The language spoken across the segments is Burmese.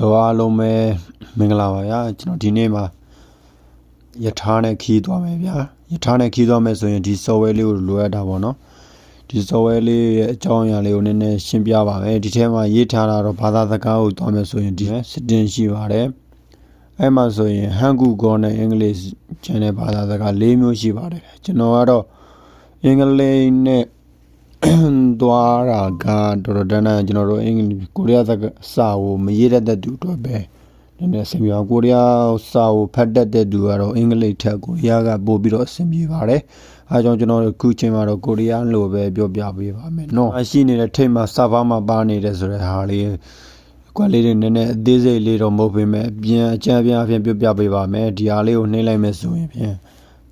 လောအားလုံးပဲမင်္ဂလာပါဗျာကျွန်တော်ဒီနေ့မှာယထာနဲ့ခီးသွားမယ်ဗျာယထာနဲ့ခီးသွားမယ်ဆိုရင်ဒီ software လေးကိုလိုအပ်တာပေါ့နော်ဒီ software လေးရဲ့အကြောင်းအရာလေးကိုနည်းနည်းရှင်းပြပါမယ်ဒီထဲမှာရေးထားတာတော့ဘာသာစကားကိုသွားမယ်ဆိုရင်ဒီ setting ရှိပါတယ်အဲ့မှာဆိုရင် Hangul နဲ့ English channel ဘာသာစကား၄မျိုးရှိပါတယ်ကျွန်တော်ကတော့အင်္ဂလိပ်နဲ့ သွားတာကတော်တော်တန်းတန်းကျွန်တော်တို့အင်္ဂလိပ်ကိုရီးယားစာကိုမရေးတတ်တဲ့သူအတွက်ပဲနည်းနည်းအဆင်ပြေအောင်ကိုရီးယားစာကိုဖတ်တတ်တဲ့သူကတော့အင်္ဂလိပ်ထက်ကိုရီးယားကပို့ပြီးတော့အဆင်ပြေပါတယ်အဲကြောင့်ကျွန်တော်တို့ခုချိန်မှာတော့ကိုရီးယားလိုပဲပြောပြပေးပါမယ်နော်အရှိနေတဲ့ထိတ်မှာစာဘာမှာပါနေတယ်ဆိုတဲ့ဟာလေးကွက်လေးတွေနည်းနည်းအသေးစိတ်လေးတော့မဟုတ်ပေမဲ့အပြန်အကြံပြန်အပြင်ပြောပြပေးပါမယ်ဒီဟာလေးကိုနှိမ့်လိုက်မယ်ဆိုရင်ဖြင့်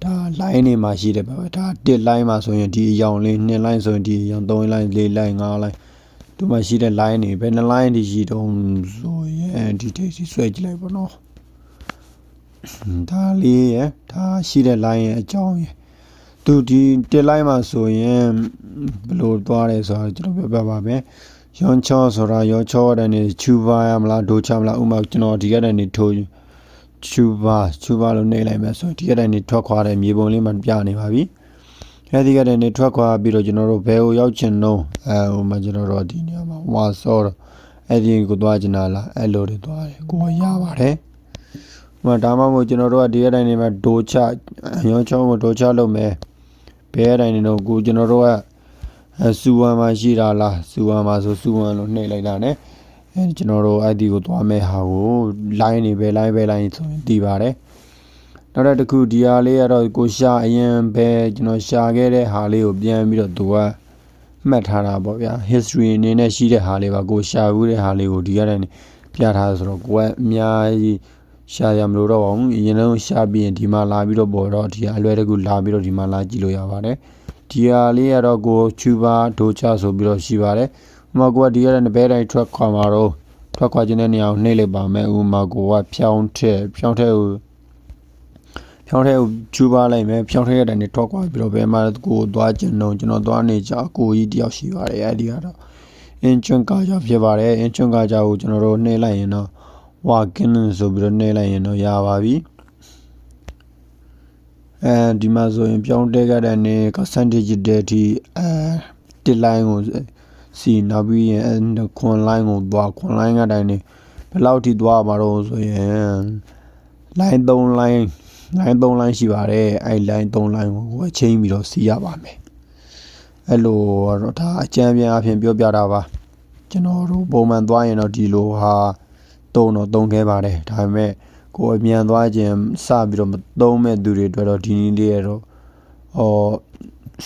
ဒါ line တွေမှာရှိတယ်ပဲဒါ 1 line မှာဆိုရင်ဒီအယောင်လေး2 line ဆိုရင်ဒီအယောင်3 line 4 line 5 line ဒီမှာရှိတဲ့ line တွေပဲ2 line ဒီရှိတုံးဆိုရင်ဒီတိတ်စီဆွဲကြည့်လိုက်ပါတော့ဒါလေးရဒါရှိတဲ့ line ရဲ့အကြောင်းရယ်သူဒီ1 line မှာဆိုရင်ဘယ်လိုသွားတယ်ဆိုတာကျွန်တော်ပြောပြပါမယ်ရွန်ချောဆိုတာရွန်ချောတဲ့နေချူပါရမလားဒိုချမလားဥမာကျွန်တော်ဒီကတည်းကနေထိုး ချူပါချူပါလို့နေလိုက်မယ်ဆိုဒီကတည်းကနေထွက်ခွာတဲ့မြေပုံလေးမှပြနေပါပြီအဲဒီကတည်းကနေထွက်ခွာပြီးတော့ကျွန်တော်တို့ဘယ်ကိုရောက်ချင်တော့အဲဟိုမှာကျွန်တော်တို့ဒီနေရာမှာဝါဆောတော့အဲ့ဒီကိုသွားချင်တာလားအဲ့လိုတွေသွားတယ်ကိုရပါတယ်ဟိုမှာဒါမှမဟုတ်ကျွန်တော်တို့ကဒီကတည်းကနေမှဒိုချရွန်ချောကိုဒိုချလုပ်မယ်ဘယ်ကတည်းကနေတော့ကိုကျွန်တော်တို့ကအဲစူဝမ်မှာရှိတာလားစူဝမ်မှာဆိုစူဝမ်လို့နှိပ်လိုက်တာ ਨੇ အဲကျွန်တော်တို့ ID ကိုသွားမဲ့ဟာကို line နေပဲ line ပဲ line ဆိုရင်တည်ပါတယ်နောက်တစ်ခုဒီဟာလေးကတော့ကိုရှာအရင်ပဲကျွန်တော်ရှာခဲ့တဲ့ဟာလေးကိုပြန်ပြီးတော့သူကမှတ်ထားတာပေါ့ဗျာ history အနေနဲ့ရှိတဲ့ဟာလေးပါကိုရှာဘူးတဲ့ဟာလေးကိုဒီကတည်းကပြထားဆိုတော့ကိုကအများကြီးရှာရမလို့တော့ပါဘူးအရင်ဆုံးရှာပြီးရင်ဒီမှာလာပြီးတော့ပေါ်တော့ဒီအလွယ်တကူလာပြီးတော့ဒီမှာလာကြည့်လို့ရပါတယ်ဒီဟာလေးကတော့ကိုချူပါဒိုချဆိုပြီးတော့ရှိပါတယ်ဥ မာကိုကဒီရတဲ့ဘဲတိုင်းထွက်ခွာမှာတော့ထွက်ခွာခြင်းတဲ့နေရာကိုနှိပ်လိုက်ပါမယ်ဥမာကိုကဖြောင်းထက်ဖြောင်းထက်ကိုဖြောင်းထက်ကိုချူပါလိုက်မယ်ဖြောင်းထက်ရတဲ့နေထွက်ခွာပြီးတော့ဘဲမှာကိုသွားခြင်းတော့ကျွန်တော်သွားနေကြကိုကြီးတယောက်ရှိပါတယ်အဲ့ဒီကတော့အင်ချွန်ကာကြဖြစ်ပါတယ်အင်ချွန်ကာကြကိုကျွန်တော်တို့နှိပ်လိုက်ရင်တော့ဝါကင်းဆိုပြီးတော့နှိပ်လိုက်ရင်တော့ရပါပြီအဲဒီမှာဆိုရင်ပြောင်းတဲကြတဲ့နေ percentage တဲ့ဒီအဲတစ် line ကို စီနောက်ပြီးရင်ခွန် line ကိုသွားခွန် line ကတိုင်းနေဘယ်လောက်ထိသွားမှာတော့ဆိုရင် line 3 line line 3 line ရှိပါတယ်အဲ line 3 line ကိုကိုချင်းပြီးတော့စီးရပါမယ်အဲ့လိုတော့ဒါအကြံပြန်အဖြစ်ပြောပြတာပါကျွန်တော်တို့ပုံမှန်သွားရင်တော့ဒီလိုဟာတုံတော့တုံခဲ့ပါတယ်ဒါပေမဲ့ကိုအမြန်သွားခြင်းစပြီးတော့မသုံးမဲ့သူတွေအတွက်တော့ဒီနည်းလေးရတော့ဟော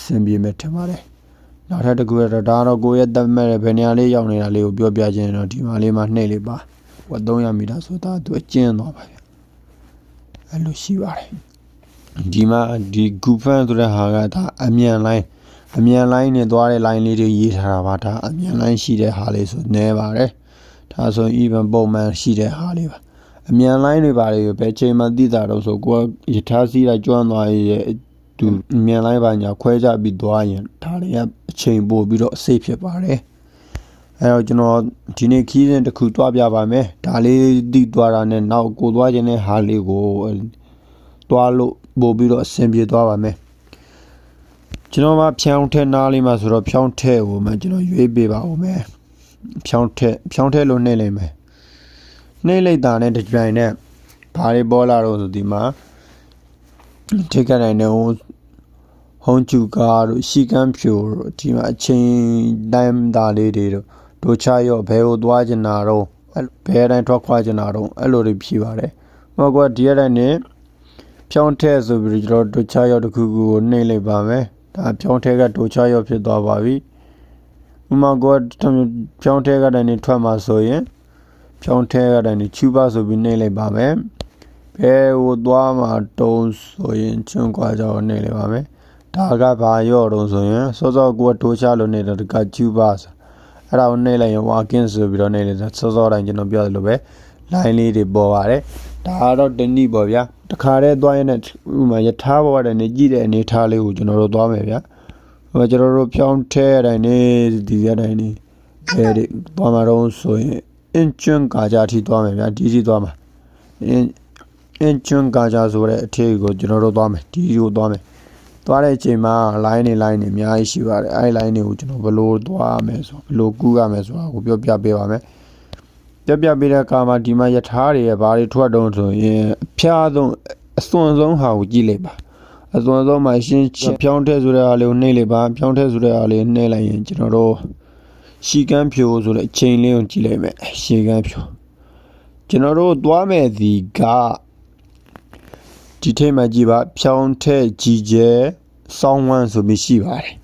စင်ပြေမဲ့ထင်ပါတယ် နောက်ထပ်တစ်ခုကတော့ဒါတော့ကိုရဲ့တက်မဲ့ဘယ်နေရာလေးရောက်နေတာလေးကိုပြောပြခြင်းတော့ဒီမှာလေးမှာနှိပ်လေးပါဟို300မီတာဆိုတာသူအကျဉ်းသွားပါဗျအဲ့လိုရှိပါတယ်ဒီမှာဒီဂူဖန်ဆိုတဲ့ဟာကဒါအမြန်လိုင်းအမြန်လိုင်းနဲ့သွားတဲ့ line လေးတွေရေးထားတာပါဒါအမြန်လိုင်းရှိတဲ့ဟာလေးဆိုနဲပါတယ်ဒါဆို even ပုံမှန်ရှိတဲ့ဟာလေးပါအမြန်လိုင်းတွေပါလေဘယ်ချိန်မှသိတာတော့ဆိုကိုကယထာစီးတာကျွမ်းသွားရဲ့ သူအမြန်လိုင်းပါညာခွဲကြပြီးသွားရင်ဒါတွေကအချိန်ပို့ပြီးတော့အစိတ်ဖြစ်ပါတယ်အဲတော့ကျွန်တော်ဒီနေ့ခီးစဉ်တစ်ခုတွားပြပါမယ်ဒါလေးသိသွားတာနဲ့နောက်ကိုသွားခြင်းတဲ့ဟာလေးကိုတွားလို့ပို့ပြီးတော့အဆင်ပြေသွားပါမယ်ကျွန်တော်မှဖြောင်းထဲနားလေးမှာဆိုတော့ဖြောင်းထဲကိုမှကျွန်တော်ရွေးပေးပါဦးမယ်ဖြောင်းထဲဖြောင်းထဲလို့နှိမ့်လိုက်မယ်နှိမ့်လိုက်တာနဲ့တကြိုင်နဲ့ဘာတွေပေါ်လာတော့ဆိုဒီမှာ ထိကနိုင်တဲ့ဟုံးကျူကားတို့ရှီကန်းဖြူတို့ဒီမှာအချင်းတိုင်းသားလေးတွေတို့တို့ချရော့ဘဲကိုသွားကျင်တာတော့ဘဲတိုင်းထွက်ခွာကျင်တာတော့အဲ့လိုတွေဖြီးပါတယ်ဟောကဒီရတဲ့နဲ့ဖြောင်းထဲဆိုပြီးကျွန်တော်တို့ချရော့တစ်ခုခုကိုနှိမ့်လိုက်ပါမယ်ဒါဖြောင်းထဲကတို့ချရော့ဖြစ်သွားပါပြီဥမာကဖြောင်းထဲကတည်းကထွက်มาဆိုရင်ဖြောင်းထဲကတည်းကချူပါဆိုပြီးနှိမ့်လိုက်ပါမယ် ဘဲကိုသွားမှာတုံးဆိုရင်ချွန်းကွာကြောင်းနှိမ့်လိုက်ပါမယ်ဒါကဘာရော့တုံးဆိုရင်စောစောကိုထိုးချလို့နေတဲ့တကချူပါဆိုအဲ့ဒါကိုနှိမ့်လိုက်ရင်ဝါကင်းဆိုပြီးတော့နှိမ့်လိုက်စောစောတိုင်းကျွန်တော်ပြောသလိုပဲ line လေးတွေပေါ်ပါတယ်ဒါကတော့တနည်းပေါ့ဗျာတခါတည်းသွားရင်လည်းဥမာယထာဘဝတဲ့နေကြည့်တဲ့အနေထားလေးကိုကျွန်တော်တို့သွားမယ်ဗျာဟိုကျွန်တော်တို့ဖြောင်းထဲတိုင်းနေဒီရတိုင်းနေအဲဒီသွားမှာတော့ဆိုရင်အင်ချွန်းကာကြအထိသွားမယ်ဗျာဒီအထိသွားမှာအင် အင်ချွန်းကာကြဆိုတဲ့အထည်ကိုကျွန်တော်တို့သွားမယ်ဒီကိုသွားမယ်သွားတဲ့အချိန်မှာ line တွေ line တွေအများကြီးရှိပါတယ်အဲ့ line တွေကိုကျွန်တော်ဘယ်လိုသွားရမယ်ဆိုဘယ်လိုကူးရမယ်ဆိုတာကိုပြောပြပေးပါမယ်ပြပြပေးတဲ့အခါမှာဒီမှာယထာတွေရဲ့ဘာတွေထွက်တုံးဆိုရင်အဖျားဆုံးအစွန်ဆုံးဟာကိုကြည့်လိုက်ပါအစွန်ဆုံးမှာရှင်းချင်းဖြောင်းထဲဆိုတဲ့အားလေးကိုနှိမ့်လိုက်ပါဖြောင်းထဲဆိုတဲ့အားလေးနှိမ့်လိုက်ရင်ကျွန်တော်တို့ရှီကန်းဖြိုဆိုတဲ့အချိန်လေးကိုကြည့်လိုက်မယ်ရှီကန်းဖြိုကျွန်တော်တို့သွားမဲ့ဒီက ဒီထိတ်မှာကြည့်ပါဖြောင်းထက်ကြီးကျဲစောင်းဝမ်းဆိုပြီးရှိပါတယ်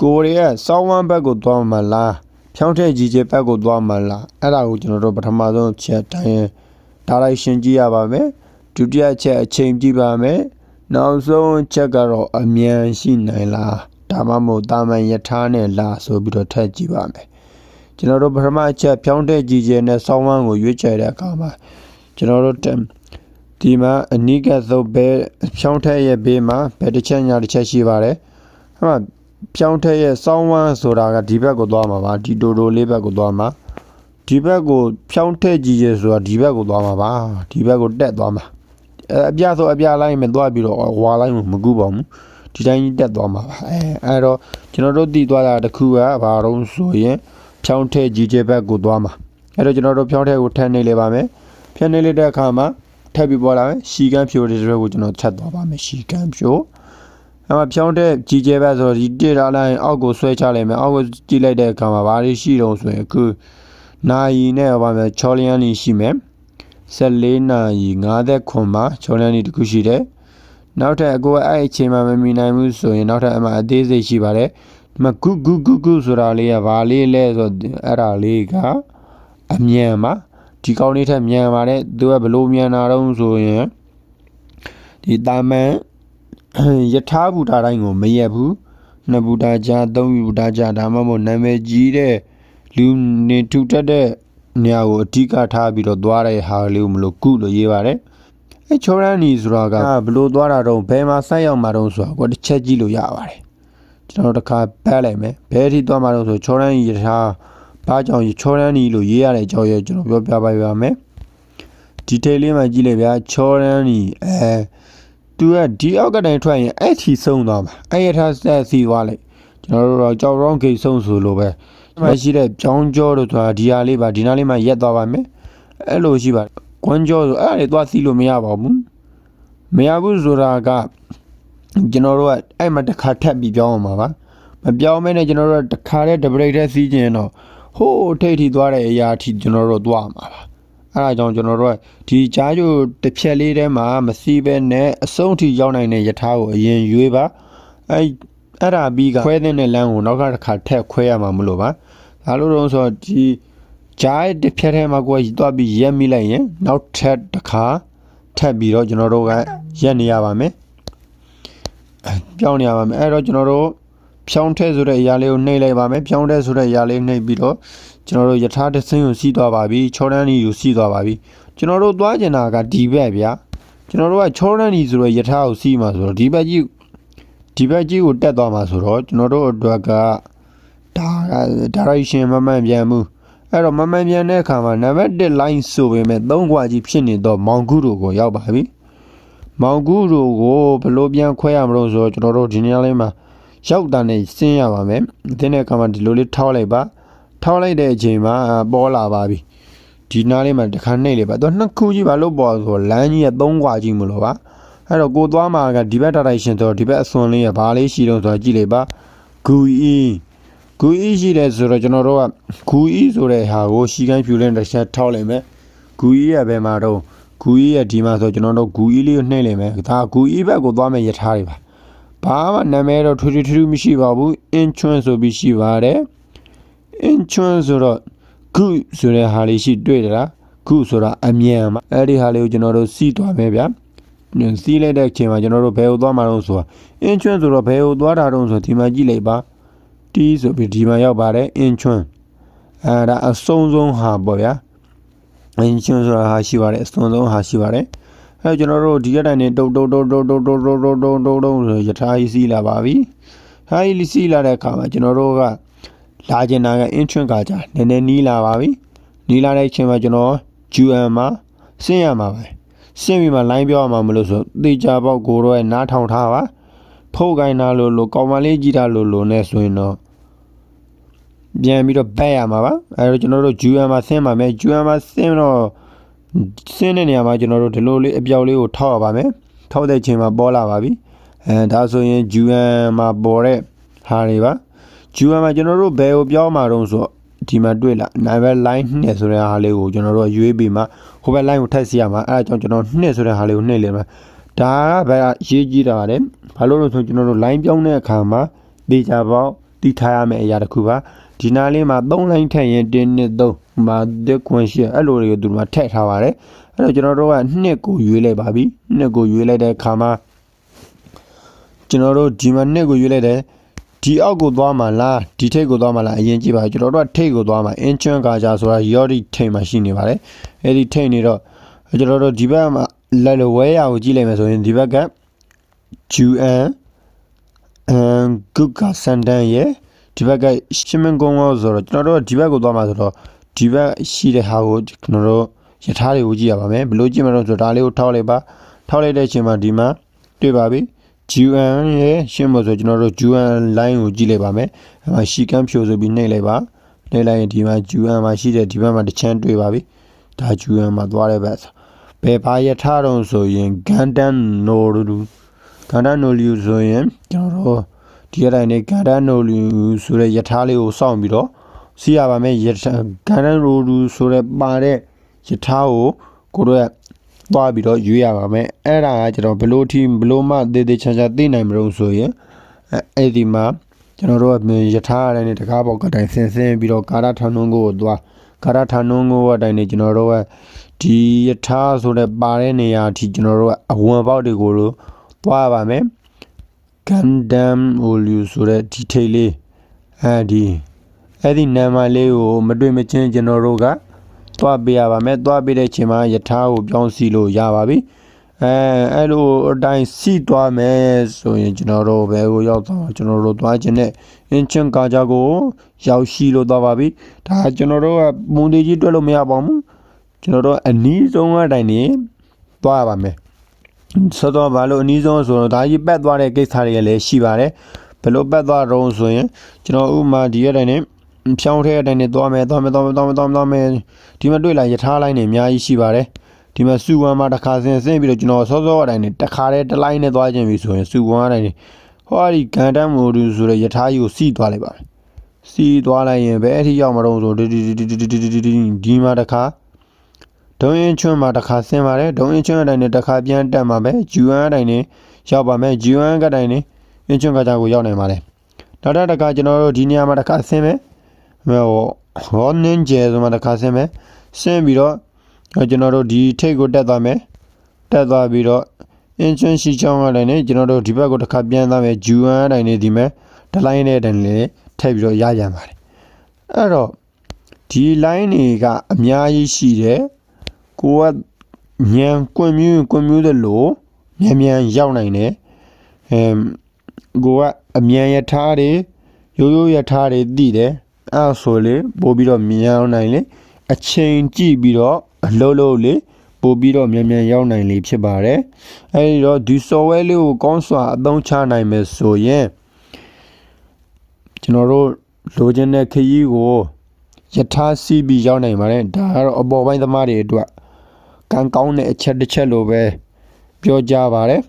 ကိုရီးယားစောင်းဝမ်းဘက်ကိုသွားမှာလားဖြောင်းထက်ကြီးကျဲဘက်ကိုသွားမှာလားအဲ့ဒါကိုကျွန်တော်တို့ပထမဆုံးချက်တိုင်းဒါရိုက်ရှင်ကြည့်ရပါမယ်ဒုတိယချက်အချိန်ကြည့်ပါမယ်နောက်ဆုံးချက်ကတော့အမြန်ရှိနိုင်လားဒါမှမဟုတ်တာမန်ယထာနဲ့လာဆိုပြီးတော့ထပ်ကြည့်ပါမယ်ကျွန်တော်တို့ပထမအချက်ဖြောင်းတဲ့ကြီးကျယ်နဲ့စောင်းဝမ်းကိုရွေးချယ်တဲ့အခါမှာကျွန်တော်တို့ ဒီမှာအနိကသုတ်ဘဲဖြောင်းထက်ရဲ့ဘေးမှာဘယ်တစ်ချက်ညာတစ်ချက်ရှိပါတယ်အဲ့မှာဖြောင်းထက်ရဲ့စောင်းဝမ်းဆိုတာကဒီဘက်ကိုသွားမှာပါဒီတိုတိုလေးဘက်ကိုသွားမှာဒီဘက်ကိုဖြောင်းထက်ကြီးကျယ်ဆိုတာဒီဘက်ကိုသွားမှာပါဒီဘက်ကိုတက်သွားမှာအဲအပြဆိုအပြလိုက်မယ်သွားပြီးတော့ဝါလိုက်မကူပါဘူးဒီတိုင်းကြီးတက်သွားမှာပါအဲအဲ့တော့ကျွန်တော်တို့တည်သွားတာတစ်ခုကဘာတော့ဆိုရင်ဖြောင်းထဲကြီးကျယ်ဘက်ကိုသွားမှာအဲ့တော့ကျွန်တော်တို့ဖြောင်းထဲကိုထပ်နေလေပါမယ်ဖြတ်နေလေတဲ့အခါမှာ ထပ်ပြီးပေါ်လာမယ်ရှီကန်းဖြိုတဲ့တွေကိုကျွန်တော်ထပ်သွားပါမယ်ရှီကန်းဖြိုအဲ့မှာဖြောင်းတဲ့ကြီးကျယ်ဘက်ဆိုတော့ဒီတေတာလိုင်းအောက်ကိုဆွဲချလိုက်မယ်အောက်ကိုကြည့်လိုက်တဲ့အခါမှာဘာတွေရှိတော့ဆိုရင်အခုနာယီနဲ့ပါမယ်ချောလျန်လီရှိမယ်14နာရီ50ခွန်မှာချောလျန်လီတစ်ခုရှိတယ်နောက်ထပ်အကိုကအဲ့အချိန်မှာမမီနိုင်ဘူးဆိုရင်နောက်ထပ်အမှအသေးစိတ်ရှိပါတယ်ဒီမှာဂုဂုဂုဂုဆိုတာလေးကဘာလေးလဲဆိုအဲ့ဒါလေးကအမြန်ပါ ဒီကောင်းလေးထက်မြန်ပါတယ်သူကဘလို့မြန်တာတော့ဆိုရင်ဒီတာမန်ယထာဘူတာတိုင်းကိုမရက်ဘူးနှစ်ဘူတာကြာသုံးဘူတာကြာဒါမှမဟုတ်နာမည်ကြီးတဲ့လူနေထူတက်တဲ့နေရာကိုအဓိကထားပြီးတော့သွားတဲ့ဟာလေးကိုမလို့ကုလို့ရေးပါတယ်အဲချောရန်နီဆိုတာကဘလို့သွားတာတော့ဘယ်မှာဆိုက်ရောက်မှာတော့ဆိုတာကိုတစ်ချက်ကြည့်လို့ရပါတယ်ကျွန်တော်တစ်ခါပက်လိုက်မယ်ဘယ်အထိသွားမှာတော့ဆိုချောရန်ရီထား ဘာကြောင့်ချောရန်နီလို့ရေးရတဲ့အကြောင်းရဲ့ကျွန်တော်ပြောပြပါပါမယ်ဒီထိတ်လေးမှာကြည့်လိုက်ဗျာချောရန်နီအဲသူကဒီအောက်ကတိုင်းထွက်ရင်အဲ့ထီဆုံးသွားမှာအဲ့ရထားဆက်စီသွားလိုက်ကျွန်တော်တို့တော့ကြောက်ရောင်းဂိတ်ဆုံးဆိုလိုပဲမရှိတဲ့ကြောင်းကြောတို့ဆိုတာဒီဟာလေးပါဒီနားလေးမှာရက်သွားပါမယ်အဲ့လိုရှိပါတယ်ကွမ်းကြောဆိုအဲ့ဒါတွေသွားစီးလို့မရပါဘူးမရဘူးဆိုတာကကျွန်တော်တို့ကအဲ့မှာတစ်ခါထပ်ပြီးပြောင်းအောင်ပါပါမပြောင်းမဲနဲ့ကျွန်တော်တို့တစ်ခါတည်းဒပရိတ်တည်းစီးကျင်တော့ ဟိုးထိတ်ထိသွားတဲ့အရာအထိကျွန်တော်တို့သွားမှာပါအဲ့ဒါကြောင့်ကျွန်တော်တို့ကဒီကြားကျိုတစ်ဖြက်လေးထဲမှာမစီးပဲနဲ့အဆုံးထိရောက်နိုင်တဲ့ယထာကိုအရင်ရွေးပါအဲ့အဲ့ဒါပြီးကခွဲတဲ့လမ်းကိုနောက်ကတစ်ခါထက်ခွဲရမှာမလို့ပါဒါလို့တော့ဆိုတော့ဒီကြားရဲ့တစ်ဖြက်ထဲမှာကိုယ်သွားပြီးရက်မိလိုက်ရင်နောက်ထပ်တစ်ခါထပ်ပြီးတော့ကျွန်တော်တို့ကရက်နေရပါမယ်ပြောင်းနေရပါမယ်အဲ့တော့ကျွန်တော်တို့ ဖြောင်းထဲဆိုတဲ့အရာလေးကိုနှိပ်လိုက်ပါမယ်ဖြောင်းထဲဆိုတဲ့အရာလေးနှိပ်ပြီးတော့ကျွန်တော်တို့ယထာတဆင်းကိုစီးသွားပါပြီချောရန်နီကိုစီးသွားပါပြီကျွန်တော်တို့သွားကျင်တာကဒီဘက်ဗျာကျွန်တော်တို့ကချောရန်နီဆိုတဲ့ယထာကိုစီးမှာဆိုတော့ဒီဘက်ကြီးဒီဘက်ကြီးကိုတက်သွားမှာဆိုတော့ကျွန်တော်တို့အတွက်ကဒါက direction မမှန်ပြန်ဘူးအဲ့တော့မမှန်ပြန်တဲ့အခါမှာနံပါတ်1 line ဆိုပေမဲ့3ခွာကြီးဖြစ်နေတော့မောင်ကုတို့ကိုရောက်ပါပြီမောင်ကုတို့ကိုဘယ်လိုပြန်ခွဲရမလို့ဆိုတော့ကျွန်တော်တို့ဒီနေရာလေးမှာ ရောက်တာနဲ့ဆင်းရပါမယ်။တင်းတဲ့အခါမှာဒီလိုလေးထောက်လိုက်ပါ။ထောက်လိုက်တဲ့အချိန်မှာပေါ်လာပါပြီ။ဒီနားလေးမှာတစ်ခါနှိပ်လိုက်ပါ။သူနှစ်ခုကြီးပါလို့ပေါ်ဆိုလမ်းကြီးကသုံးခွာကြီးမလို့ပါ။အဲ့တော့ကိုသွားမှာကဒီဘက် direction ဆိုတော့ဒီဘက်အစွန်လေးကဘာလေးရှိတော့ဆိုတော့ကြည့်လိုက်ပါ။ဂူအီဂူအီရှိတယ်ဆိုတော့ကျွန်တော်တို့ကဂူအီဆိုတဲ့ဟာကိုရှီကိုင်းဖြူလင်းတစ်ချက်ထောက်လိုက်မယ်။ဂူအီရဲ့ဘယ်မှာတော့ဂူအီရဲ့ဒီမှာဆိုကျွန်တော်တို့ဂူအီလေးကိုနှိပ်လိုက်မယ်။ဒါဂူအီဘက်ကိုသွားမယ်ရထားတွေပါ။ ဘာမှနာမည်တော့ထူးထူးထူးမရှိပါဘူးအင်ချွန်းဆိုပြီးရှိပါတယ်အင်ချွန်းဆိုတော့ဂုဆိုတဲ့ဟာလေးရှိတွေ့ကြလားဂုဆိုတာအမြန်မှာအဲ့ဒီဟာလေးကိုကျွန်တော်တို့စီးသွားမယ်ဗျာစီးလိုက်တဲ့အချိန်မှာကျွန်တော်တို့ဘယ်ကိုသွားမှာတော့ဆိုတာအင်ချွန်းဆိုတော့ဘယ်ကိုသွားတာတော့ဆိုဒီမှာကြည့်လိုက်ပါတီးဆိုပြီးဒီမှာရောက်ပါတယ်အင်ချွန်းအဲ့ဒါအစုံဆုံးဟာပေါ့ဗျာအင်ချွန်းဆိုတာဟာရှိပါတယ်အစုံဆုံးဟာရှိပါတယ် အဲကျွန်တော်တို့ဒီရက်တိုင်းနေတုတ်တုတ်တုတ်တုတ်တုတ်တုတ်တုတ်တုတ်တုတ်တုတ်တုတ်ဆိုရထားကြီးစီးလာပါပြီ။ဟာကြီးစီးလာတဲ့အခါမှာကျွန်တော်တို့ကလာကျင်တာကအင်းချွန်းကကြနည်းနည်းနီးလာပါပြီ။နီးလာတဲ့အချိန်မှာကျွန်တော် GM မှာဆင်းရမှာပဲဆင်းပြီးမှ line ပြောရမှာမလို့ဆိုတေချာပေါက်ကိုတော့ရဲ့နားထောင်ထားပါဖုတ်ကိုင်းတာလို့လို့ကောင်မလေးကြည့်တာလို့လို့နဲ့ဆိုရင်တော့ပြန်ပြီးတော့ဘက်ရမှာပါအဲတော့ကျွန်တော်တို့ GM မှာဆင်းပါမယ် GM မှာဆင်းတော့ ဆင်းတဲ့နေရာမှာကျွန်တော်တို့ဒီလိုလေးအပြောက်လေးကိုထောက်ရပါမယ်ထောက်တဲ့ချိန်မှာပေါ်လာပါပြီအဲဒါဆိုရင် GM မှာပေါ်တဲ့ဟာတွေပါ GM မှာကျွန်တော်တို့ဘယ်ကိုပြောင်းမှာတော့ဆိုတော့ဒီမှာတွေ့လားနိုင်ဘက် line နှစ်ဆိုတဲ့ဟာလေးကိုကျွန်တော်တို့ရွေးပြီးမှဟိုဘက် line ကိုထပ်စီရမှာအဲဒါကြောင့်ကျွန်တော်နှစ်ဆိုတဲ့ဟာလေးကိုနှိပ်လေမှာဒါကဘယ်ရေးကြည့်တာလဲဘာလို့လဲဆိုကျွန်တော်တို့ line ပြောင်းတဲ့အခါမှာဒေတာပေါက်တိထားရမယ့်အရာတစ်ခုပါဒီနားလေးမှာ3 line ထည့်ရင်1နှစ်3 ဟိုမှာ1ခွန်ရှိအဲ့လိုတွေကိုသူတို့မှာထည့်ထားပါတယ်အဲ့တော့ကျွန်တော်တို့ကနှစ်ကိုရွေးလိုက်ပါပြီနှစ်ကိုရွေးလိုက်တဲ့အခါမှာကျွန်တော်တို့ဒီမှာနှစ်ကိုရွေးလိုက်တယ်ဒီအောက်ကိုသွားမှာလားဒီထိပ်ကိုသွားမှာလားအရင်ကြည့်ပါကျွန်တော်တို့ကထိပ်ကိုသွားမှာအင်ချွန်းကာကြဆိုတာရော်ဒီထိပ်မှာရှိနေပါတယ်အဲ့ဒီထိပ်နေတော့ကျွန်တော်တို့ဒီဘက်မှာလက်လိုဝဲရကိုကြည့်လိုက်မယ်ဆိုရင်ဒီဘက်က UN အမ်ဂုကဆန်ဒန်ရဲ့ဒီဘက်ကရှင်းမင်းကုန်းရောဆိုတော့ကျွန်တော်တို့ဒီဘက်ကိုသွားမှာဆိုတော့ ဒီဘက်ရှိတဲ့ဟာကိုကျွန်တော်တို့ယထာတွေကိုကြည့်ရပါမယ်ဘယ်လိုကြည့်မလို့ဆိုတော့ဒါလေးကိုထောက်လိုက်ပါထောက်လိုက်တဲ့အချိန်မှာဒီမှာတွေ့ပါပြီ GUN ရဲ့ရှင်းမဆိုကျွန်တော်တို့ GUN line ကိုကြည့်လိုက်ပါမယ်အဲမှာရှီကန်းဖြိုဆိုပြီးနှိပ်လိုက်ပါနှိပ်လိုက်ရင်ဒီမှာ GUN မှာရှိတဲ့ဒီဘက်မှာတစ်ချမ်းတွေ့ပါပြီဒါ GUN မှာသွားတဲ့ဘက်ဘယ်ဘာယထာတော့ဆိုရင် Gundam Noru Gundam Noru ဆိုရင်ကျွန်တော်တို့ဒီအတိုင်းနဲ့ Gundam Noru ဆိုတဲ့ယထာလေးကိုစောင့်ပြီးတော့ စီးရပါမယ်ယထာ Gundam Noru ဆိုတဲ့ပါတဲ့ယထာကိုကိုတို့ရဲ့သွားပြီးတော့ရွေးရပါမယ်အဲ့ဒါကကျွန်တော်ဘလို့ထီဘလို့မှသေသေးချာချာသိနိုင်မလို့ဆိုရင်အဲ့အဲ့ဒီမှာကျွန်တော်တို့ကယထာအတိုင်းနဲ့တကားပေါက်ကတိုင်းဆင်းဆင်းပြီးတော့ကာရထာနုံကိုသွားကာရထာနုံကိုအတိုင်းနဲ့ကျွန်တော်တို့ကဒီယထာဆိုတဲ့ပါတဲ့နေရာအထိကျွန်တော်တို့ကအဝန်ပေါက်တွေကိုလို့သွားပါမယ်ဂန်ဒမ်အိုလျူဆိုတဲ့ဒီထိတ်လေးအဲဒီ အဲ့ဒီနာမလေးကိုမတွေ့မချင်းကျွန်တော်တို့ကသွားပေးရပါမယ်သွားပေးတဲ့ချိန်မှာယထာကိုပြောင်းစီလို့ရပါပြီအဲအဲ့လိုအတိုင်းစီသွားမယ်ဆိုရင်ကျွန်တော်တို့ဘယ်ကိုရောက်သွားကျွန်တော်တို့သွားခြင်းနဲ့အင်ချင်ကာကြကိုရောက်ရှိလို့သွားပါပြီဒါကျွန်တော်တို့ကမွန်တေကြီးတွက်လို့မရပါဘူးကျွန်တော်တို့အနီးဆုံးအတိုင်းနေသွားရပါမယ်ဆိုတော့ဘာလို့အနီးဆုံးဆိုတော့ဒါကြီးပက်သွားတဲ့ကိစ္စတွေလည်းရှိပါတယ်ဘယ်လိုပက်သွားတော့ဆိုရင်ကျွန်တော်ဥမာဒီရတိုင်းနေ ဖြောင်းထဲအတိုင်းနေသွားမယ်သွားမယ်သွားမယ်သွားမယ်သွားမယ်သွားမယ်ဒီမှာတွေ့လာယထာလိုင်းနေအများကြီးရှိပါတယ်ဒီမှာစုဝမ်းမှာတစ်ခါဆင်းဆင်းပြီးတော့ကျွန်တော်စောစောအတိုင်းနေတစ်ခါတည်းတစ်လိုင်းနဲ့သွားခြင်းပြီဆိုရင်စုဝမ်းအတိုင်းနေဟောဒီဂန်တမ်မိုဒူဆိုတဲ့ယထာကြီးကိုစီးသွားလိုက်ပါမယ်စီးသွားလိုက်ရင်ဘယ်အထိရောက်မတော့ဆိုဒီဒီဒီဒီဒီဒီဒီဒီမှာတစ်ခါဒုံရင်ချွန်းမှာတစ်ခါဆင်းပါတယ်ဒုံရင်ချွန်းအတိုင်းနဲ့တစ်ခါပြန်တက်မှာပဲဂျူအန်အတိုင်းနဲ့ရောက်ပါမယ်ဂျူအန်ကတိုင်းနဲ့အင်ချွန်းကကြကိုရောက်နိုင်ပါတယ်နောက်တစ်ခါကျွန်တော်တို့ဒီနေရာမှာတစ်ခါဆင်းမယ် ဟိုဟောနင်းကျဲဆိုမှတစ်ခါဆင်းမယ်ဆင်းပြီးတော့ကျွန်တော်တို့ဒီထိတ်ကိုတက်သွားမယ်တက်သွားပြီးတော့အင်ချွန်းရှိချောင်းအတိုင်းနဲ့ကျွန်တော်တို့ဒီဘက်ကိုတစ်ခါပြန်သွားမယ်ဂျူအန်အတိုင်းနဲ့ဒီမဲ့ဒလိုင်းနဲ့အတိုင်းလေးထည့်ပြီးတော့ရရပါတယ်အဲ့တော့ဒီ line တွေကအများကြီးရှိတယ်ကိုကညံကွန်မြူးကွန်မြူးသလိုမြန်မြန်ရောက်နိုင်တယ်အဲကိုကအမြန်ရထားတွေရိုးရိုးရထားတွေတည်တယ် အဲ့ဆိုလေပို့ပြီးတော့မြန်အောင်နိုင်လေအချိန်ကြည့်ပြီးတော့အလုံးလုံးလေပို့ပြီးတော့မြန်မြန်ရောက်နိုင်လေဖြစ်ပါတယ်အဲဒီတော့ဒီ software လေးကိုကောင်းစွာအသုံးချနိုင်မယ်ဆိုရင်ကျွန်တော်တို့လိုချင်တဲ့ခရီးကိုယထာစီးပြီးရောက်နိုင်ပါတယ်ဒါကတော့အပေါ်ပိုင်းသမားတွေအတွက်ကံကောင်းတဲ့အချက်တစ်ချက်လိုပဲပြောကြပါတယ်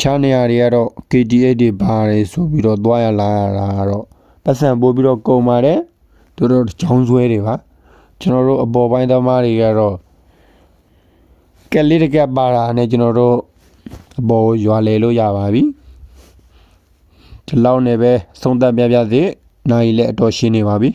ချားနေရာတွေကတော့ KTA တွေပါတယ်ဆိုပြီးတော့သွားရလာရတာကတော့ ပတ်စံပို့ပြီးတော့ကုန်ပါတယ်တို့တို့ချောင်းဆွဲတွေပါကျွန်တော်တို့အပေါ်ပိုင်းသမားတွေကတော့ကက်လေးတကက်ပါတာနဲ့ကျွန်တော်တို့အပေါ်ရွာလေလို့ရပါပြီဒီလောက်နဲ့ပဲသုံးသက်ပြပြစေနိုင်လည်းအတော်ရှင်းနေပါပြီ